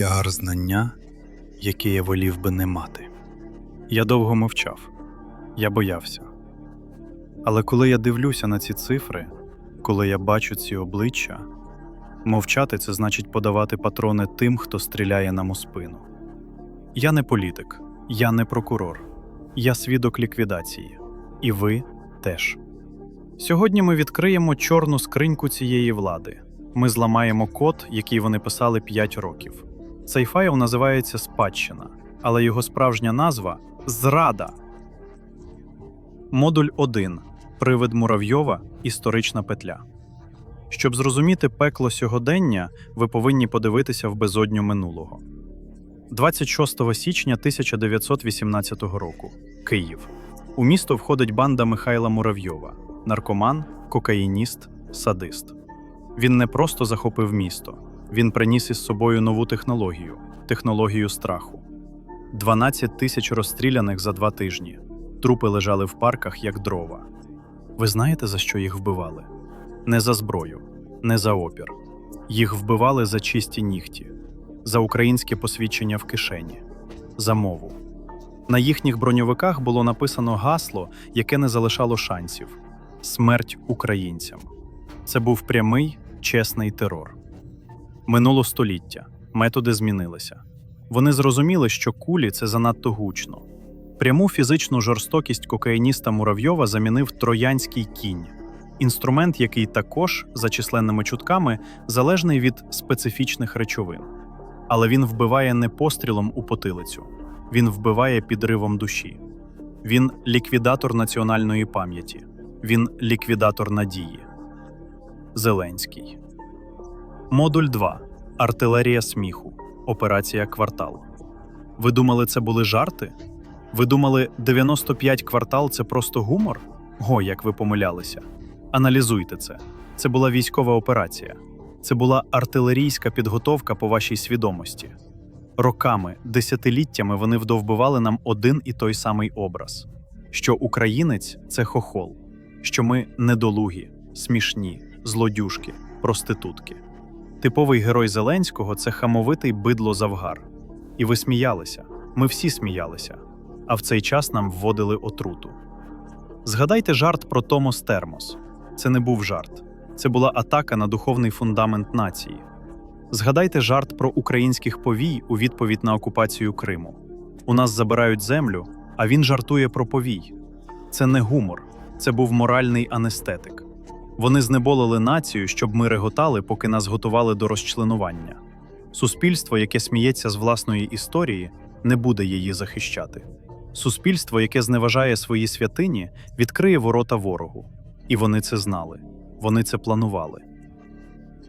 тягар знання, яке я волів би не мати. Я довго мовчав, я боявся. Але коли я дивлюся на ці цифри, коли я бачу ці обличчя, мовчати це значить подавати патрони тим, хто стріляє нам у спину. Я не політик, я не прокурор, я свідок ліквідації. І ви теж. Сьогодні ми відкриємо чорну скриньку цієї влади. Ми зламаємо код, який вони писали 5 років. Цей файл називається Спадщина, але його справжня назва Зрада. Модуль 1. Привид Муравйова. Історична петля. Щоб зрозуміти пекло сьогодення, ви повинні подивитися в безодню минулого. 26 січня 1918 року. Київ. У місто входить банда Михайла Муравйова, наркоман, кокаїніст, садист. Він не просто захопив місто, він приніс із собою нову технологію технологію страху. 12 тисяч розстріляних за два тижні. Трупи лежали в парках, як дрова. Ви знаєте, за що їх вбивали? Не за зброю, не за опір. Їх вбивали за чисті нігті, за українське посвідчення в кишені, за мову. На їхніх броньовиках було написано гасло, яке не залишало шансів смерть українцям. Це був прямий, чесний терор. Минуло століття, методи змінилися. Вони зрозуміли, що кулі це занадто гучно. Пряму фізичну жорстокість кокаїніста Муравйова замінив троянський кінь, інструмент, який також, за численними чутками, залежний від специфічних речовин. Але він вбиває не пострілом у потилицю, він вбиває підривом душі. Він ліквідатор національної пам'яті, він ліквідатор надії. Зеленський. Модуль 2. Артилерія сміху. Операція Квартал. Ви думали, це були жарти? Ви думали, 95 квартал це просто гумор? Го, як ви помилялися. Аналізуйте це. Це була військова операція. Це була артилерійська підготовка по вашій свідомості. Роками, десятиліттями вони вдовбивали нам один і той самий образ: що українець це хохол, що ми недолугі, смішні, злодюшки, проститутки. Типовий герой Зеленського це хамовитий бидло Завгар. І ви сміялися, ми всі сміялися, а в цей час нам вводили отруту. Згадайте жарт про Томос Термос. Це не був жарт, це була атака на духовний фундамент нації. Згадайте жарт про українських повій у відповідь на окупацію Криму. У нас забирають землю, а він жартує про повій. Це не гумор, це був моральний анестетик. Вони знеболили націю, щоб ми реготали, поки нас готували до розчленування. Суспільство, яке сміється з власної історії, не буде її захищати. Суспільство, яке зневажає свої святині, відкриє ворота ворогу. І вони це знали, вони це планували.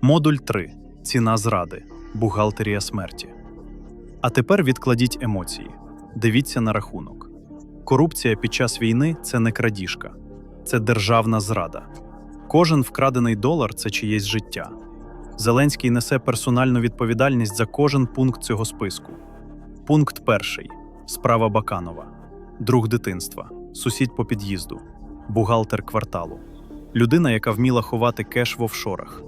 Модуль 3. Ціна зради. Бухгалтерія смерті. А тепер відкладіть емоції. Дивіться на рахунок. Корупція під час війни це не крадіжка, це державна зрада. Кожен вкрадений долар це чиєсь життя. Зеленський несе персональну відповідальність за кожен пункт цього списку. Пункт перший справа Баканова, друг дитинства, сусід по під'їзду, бухгалтер кварталу, людина, яка вміла ховати кеш в офшорах.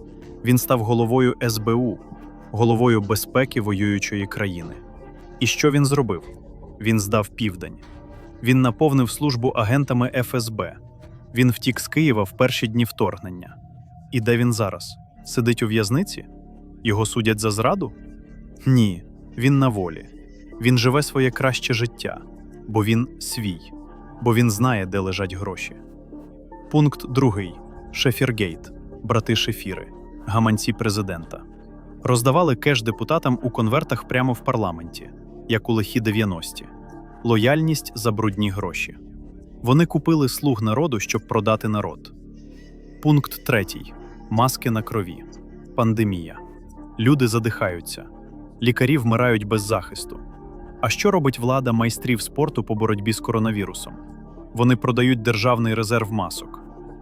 Він став головою СБУ, головою безпеки воюючої країни. І що він зробив? Він здав південь. Він наповнив службу агентами ФСБ. Він втік з Києва в перші дні вторгнення. І де він зараз? Сидить у в'язниці? Його судять за зраду? Ні, він на волі. Він живе своє краще життя, бо він свій, бо він знає, де лежать гроші. Пункт другий Шефіргейт, брати Шефіри, гаманці президента. Роздавали кеш депутатам у конвертах прямо в парламенті, як у лихі 90-ті. Лояльність за брудні гроші. Вони купили слуг народу, щоб продати народ. Пункт третій. Маски на крові. Пандемія. Люди задихаються. Лікарі вмирають без захисту. А що робить влада майстрів спорту по боротьбі з коронавірусом? Вони продають державний резерв масок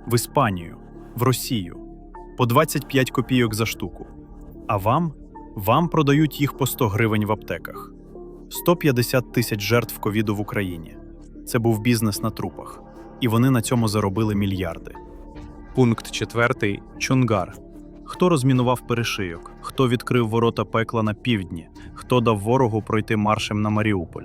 в Іспанію, в Росію по 25 копійок за штуку. А вам? Вам продають їх по 100 гривень в аптеках. 150 тисяч жертв ковіду в Україні. Це був бізнес на трупах, і вони на цьому заробили мільярди. Пункт четвертий Чунгар Хто розмінував перешийок, хто відкрив ворота пекла на півдні, хто дав ворогу пройти маршем на Маріуполь.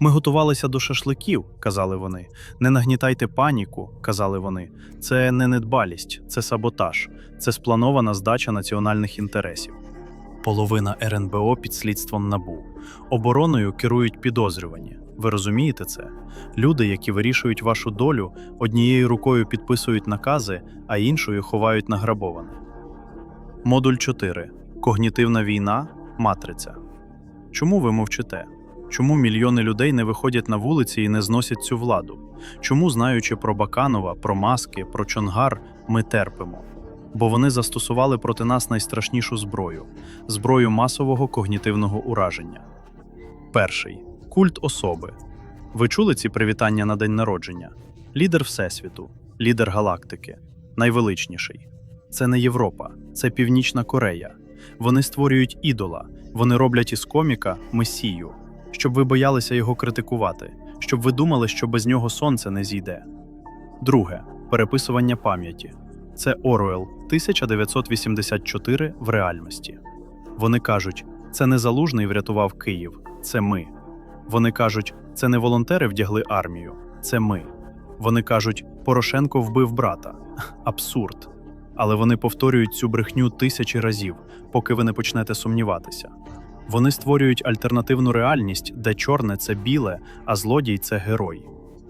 Ми готувалися до шашликів, казали вони. Не нагнітайте паніку, казали вони. Це не недбалість, це саботаж, це спланована здача національних інтересів. Половина РНБО під слідством набу. Обороною керують підозрювані. Ви розумієте це? Люди, які вирішують вашу долю, однією рукою підписують накази, а іншою ховають награбоване. Модуль 4. Когнітивна війна. Матриця. Чому ви мовчите? Чому мільйони людей не виходять на вулиці і не зносять цю владу? Чому, знаючи про Баканова, про маски, про Чонгар, ми терпимо? Бо вони застосували проти нас найстрашнішу зброю зброю масового когнітивного ураження. Перший культ особи. Ви чули ці привітання на день народження? Лідер Всесвіту, лідер галактики, найвеличніший. Це не Європа, це Північна Корея. Вони створюють ідола, вони роблять із коміка месію, щоб ви боялися його критикувати, щоб ви думали, що без нього сонце не зійде. Друге переписування пам'яті. Це Оруел 1984 в реальності. Вони кажуть, це не залужний врятував Київ, це ми. Вони кажуть, це не волонтери вдягли армію, це ми. Вони кажуть, Порошенко вбив брата. Абсурд. Але вони повторюють цю брехню тисячі разів, поки ви не почнете сумніватися. Вони створюють альтернативну реальність, де чорне це біле, а злодій це герой.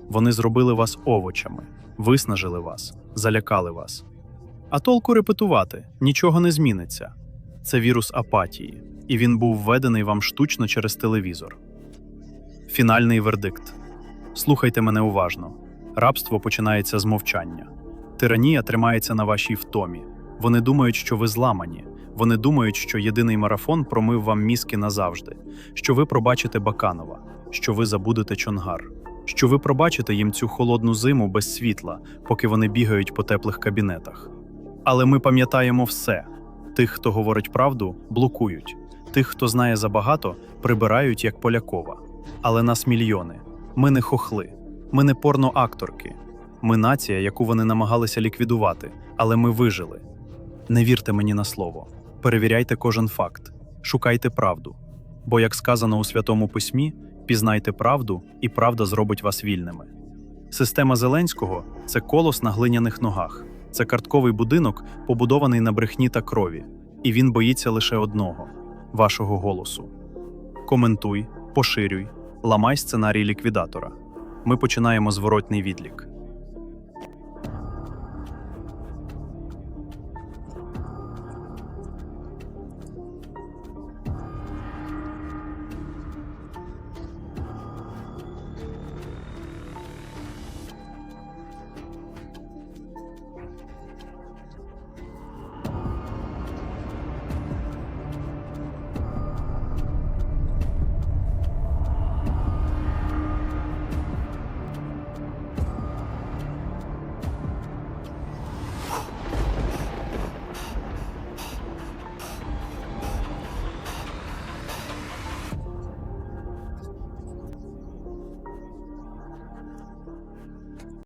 Вони зробили вас овочами, виснажили вас, залякали вас. А толку репетувати нічого не зміниться. Це вірус апатії, і він був введений вам штучно через телевізор. Фінальний вердикт. Слухайте мене уважно. Рабство починається з мовчання. Тиранія тримається на вашій втомі. Вони думають, що ви зламані. Вони думають, що єдиний марафон промив вам мізки назавжди, що ви пробачите Баканова, що ви забудете Чонгар, що ви пробачите їм цю холодну зиму без світла, поки вони бігають по теплих кабінетах. Але ми пам'ятаємо все: тих, хто говорить правду, блокують, тих, хто знає забагато, прибирають як Полякова. Але нас мільйони. Ми не хохли, ми не порноакторки. Ми нація, яку вони намагалися ліквідувати, але ми вижили. Не вірте мені на слово. Перевіряйте кожен факт, шукайте правду. Бо, як сказано у Святому Письмі, пізнайте правду, і правда зробить вас вільними. Система Зеленського це колос на глиняних ногах, це картковий будинок, побудований на брехні та крові, і він боїться лише одного вашого голосу. Коментуй, поширюй, ламай сценарій ліквідатора. Ми починаємо зворотний відлік.